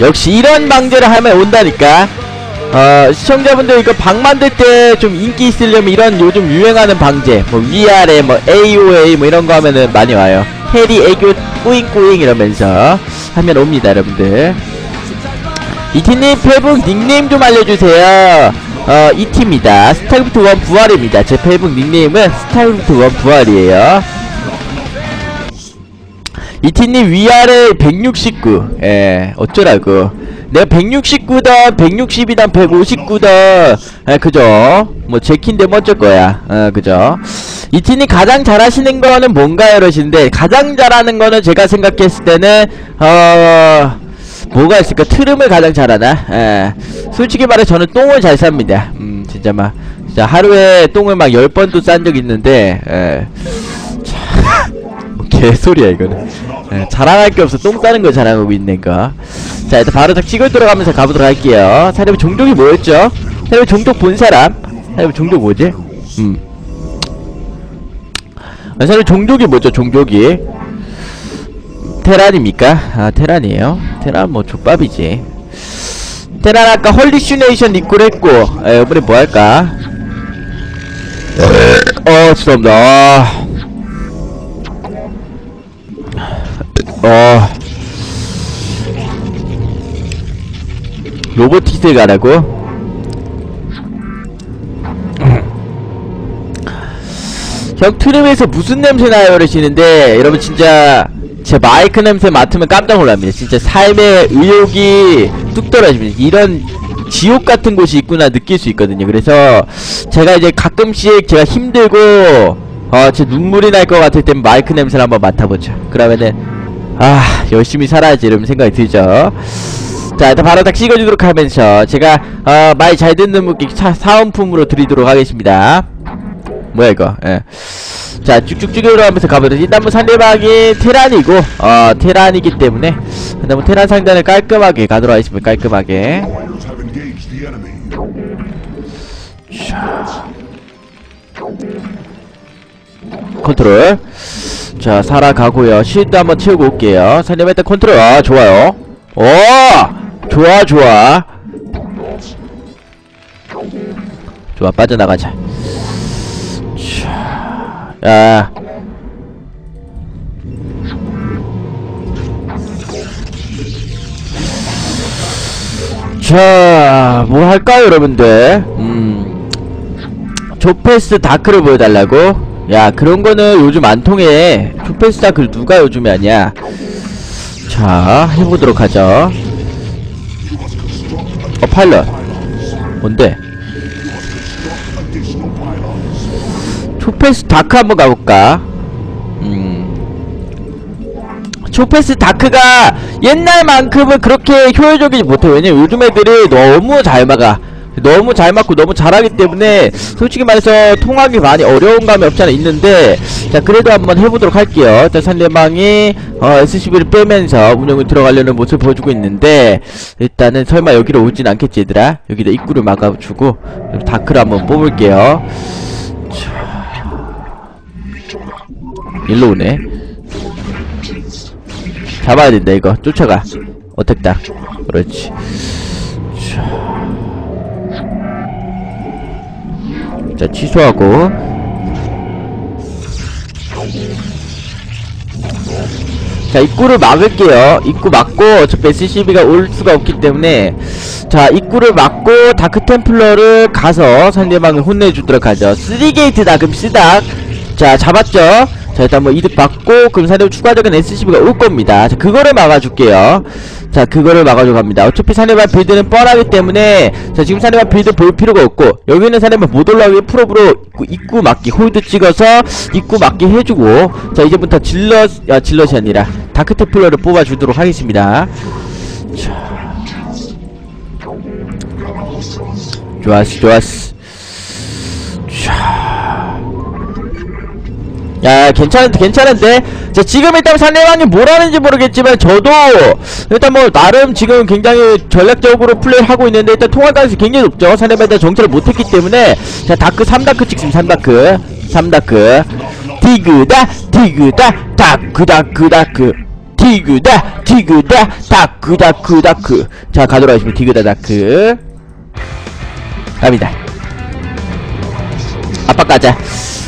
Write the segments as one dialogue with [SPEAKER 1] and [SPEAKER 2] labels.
[SPEAKER 1] 역시 이런 방제를 하면 온다니까. 어 시청자분들 이거 방 만들 때 좀 인기 있으려면 이런 요즘 유행하는 방제 뭐 위아래 뭐 AOA 뭐 이런 거 하면은 많이 와요. 해리 애교 꾸잉꾸잉 이러면서 하면 옵니다 여러분들. 이티님 페북 닉네임 좀 알려주세요. 어 이티입니다. 스타크래프트 1 부활입니다. 제 페북 닉네임은 스타크래프트 1 부활이에요 이티님 위아래 169 예, 어쩌라고 내가 169단 160이단 159단 예, 그죠? 뭐 제키인데 뭐 어쩔 거야. 어 그죠? 이티님 가장 잘하시는 거는 뭔가요 이러시는데 가장 잘하는 거는 제가 생각했을 때는 어 뭐가 있을까? 트름을 가장 잘하나? 예. 솔직히 말해 저는 똥을 잘 쌉니다. 음 진짜 막. 진짜 하루에 똥을 막 10번도 싼 적 있는데 예 개소리야 이거는 예, 자랑할 게 없어 똥 싸는 거 자랑하고 있는 거자 일단 바로 딱 찍을 들어가면서 가보도록 할게요 사람의 종족이 뭐였죠? 사람의 종족 본 사람 사람의 종족 뭐지? 음 아, 사람의 종족이 뭐죠 종족이 테란입니까? 아 테란이에요 테란 뭐 족밥이지 테란 아까 헐리슈네이션 입구를 했고 에, 이번에 뭐 할까? 어 죄송합니다 아. 어. 로보틱스 가라고? 형 트림에서 무슨 냄새 나요? 그러시는데 여러분 진짜 제 마이크 냄새 맡으면 깜짝 놀랍니다. 진짜 삶의 의욕이 뚝 떨어집니다. 이런 지옥 같은 곳이 있구나 느낄 수 있거든요. 그래서 제가 이제 가끔씩 제가 힘들고 어 제 눈물이 날 것 같을 땐 마이크 냄새를 한번 맡아보죠. 그러면은 아 열심히 살아야지 이런 생각이 들죠. 자 일단 바로 딱 찍어주도록 하면서 제가 어 말 잘 듣는 분께 차, 사은품으로 드리도록 하겠습니다. 뭐야 이거? 예. 자 쭉쭉쭉 들어가면서 가보도록. 일단 뭐 상대방이 테란이고 어 테란이기 때문에. 일단 뭐 테란 상단을 깔끔하게 가도록 하겠습니다. 깔끔하게.
[SPEAKER 2] Warriors
[SPEAKER 1] 컨트롤. 자 살아가고요. 실드 한번 채우고 올게요. 상대방 일단 컨트롤. 아 좋아요. 오! 좋아 좋아. 좋아 빠져나가자. 자, 야. 자, 뭐 할까요, 여러분들? 음, 조페스 다크를 보여달라고? 야, 그런 거는 요즘 안 통해. 조페스 다크를 누가 요즘에 하냐? 자, 해보도록 하죠. 어, 파일럿. 뭔데? 초페스 다크 한번 가볼까? 음. 초페스 다크가 옛날만큼은 그렇게 효율적이지 못해. 왜냐면 요즘 애들이 너무 잘 막아. 너무 잘 맞고 너무 잘하기 때문에 솔직히 말해서 통하기 많이 어려운 감이 없지 않아 있는데 자 그래도 한번 해보도록 할게요. 자 상대방이 어 SCB를 빼면서 운영을 들어가려는 모습을 보여주고 있는데 일단은 설마 여기로 오진 않겠지 얘들아? 여기다 입구를 막아주고 다크를 한번 뽑을게요. 일로 오네. 잡아야 된다 이거. 쫓아가. 어택다. 그렇지 자 취소하고. 자 입구를 막을게요. 입구 막고 어차피 SCB가 올 수가 없기 때문에. 자 입구를 막고 다크템플러를 가서 상대방을 혼내주도록 하죠. 3게이트다 그럼 쓰닥 자 잡았죠 자 일단 뭐 이득 받고 상대방 추가적인 SCB가 올 겁니다. 자 그거를 막아줄게요. 자 그거를 막아줘 갑니다. 어차피 상대방 빌드는 뻔하기 때문에 자 지금 상대방 빌드 볼 필요가 없고 여기 있는 상대방 못 올라오게 프로브로 입구, 입구 막기 홀드 찍어서 입구 막기 해주고 자 이제부터 질럿 아 질럿이 아니라 다크테플러를 뽑아주도록 하겠습니다. 자. 좋았어 좋았어 야 괜찮은데 괜찮은데? 자 지금 일단 상대방이 뭘 하는지 모르겠지만 저도 일단 뭐 나름 지금 굉장히 전략적으로 플레이를 하고 있는데 일단 통할 가능성이 굉장히 높죠. 상대방에 일단 정찰을 못했기 때문에. 자 다크 3다크 찍습니다. 3다크. 3다크. 디그다 디그다 다크 다크 다크. 디그다 디그다 다크 다크 다크. 자 가도록 하겠습니다. 디그다 다크. 갑니다 아빠 가자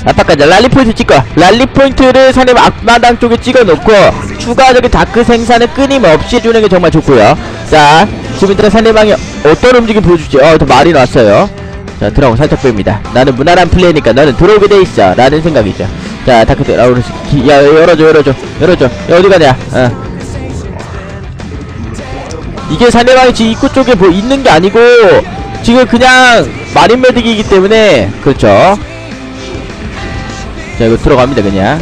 [SPEAKER 1] 아빠 가자 랄리 포인트 찍고 랄리 포인트를 산의 앞마당 쪽에 찍어 놓고 추가적인 다크 생산을 끊임없이 해주는 게 정말 좋고요. 자 일단 상대방이 어떤 움직임 보여줄지 어더 말이 났어요. 자 들어가고 살짝 뺍니다. 나는 무난한 플레이니까 너는 들어오게 돼 있어. 라는 생각이죠. 자 다크 들어오는 야 열어줘 열어줘 열어줘. 야 어디 가냐? 어. 이게 상대방이 지금 입구 쪽에 뭐 있는 게 아니고 지금 그냥 마린 메딕이기 때문에 그렇죠. 자 이거 들어갑니다 그냥.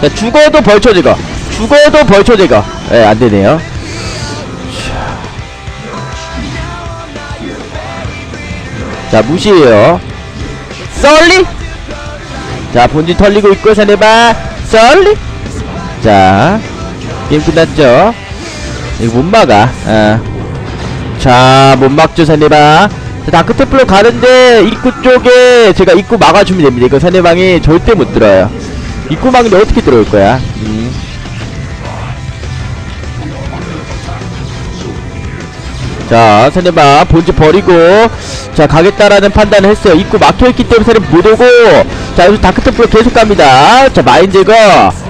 [SPEAKER 1] 자 죽어도 벌초 제거. 죽어도 벌초 제거. 예 안되네요. 자. 무시해요. 썰리? 자 본진 털리고 있고 상대방 썰리? 자 게임 끝났죠? 이거 못 막아. 어. 자 못 막죠 상대방. 자, 다크테플로 가는데 입구 쪽에 제가 입구 막아주면 됩니다. 이거 상대방이 절대 못 들어요. 입구 막는데 어떻게 들어올 거야? 음. 자 상대방 본지 버리고. 자 가겠다라는 판단을 했어요. 입구 막혀있기 때문에 상대 못 오고. 자 여기서 다크테플로 계속 갑니다. 자 마인 제거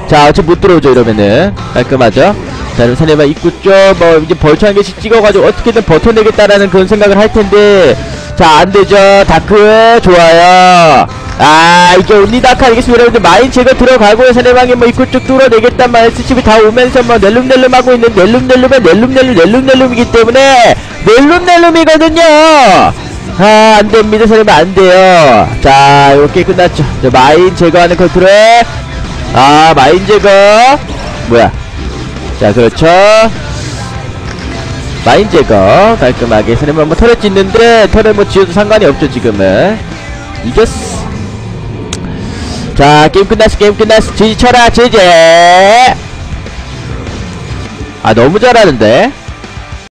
[SPEAKER 1] 자 어차피 못 들어오죠 이러면은. 깔끔하죠 자 그럼 상대방 입구 쪽뭐 이제 벌초 한 개씩 찍어가지고 어떻게든 버텨내겠다라는 그런 생각을 할 텐데. 자 안되죠. 다크 좋아요. 아 이게 온리다크 알겠습니다. 여러분들 마인 제거 들어가고 상대방이 뭐 입구 쪽 뚫어내겠단 말 SCB 다 오면서 뭐 넬름넬름 하고 있는 넬름넬름의 넬름넬름 넬름넬름이기 때문에 넬름넬름이거든요. 아 안됩니다 상대방. 안돼요. 자 이렇게 끝났죠. 자, 마인 제거하는 컨트롤. 아 마인 제거. 뭐야 자 그렇죠. 마인 제거 깔끔하게 선생님 뭐 터렛 짓는데 터렛 뭐 지어도 상관이 없죠 지금은. 이겼어. 자 게임 끝났어 게임 끝났어. 지지 쳐라 지지. 아 너무 잘하는데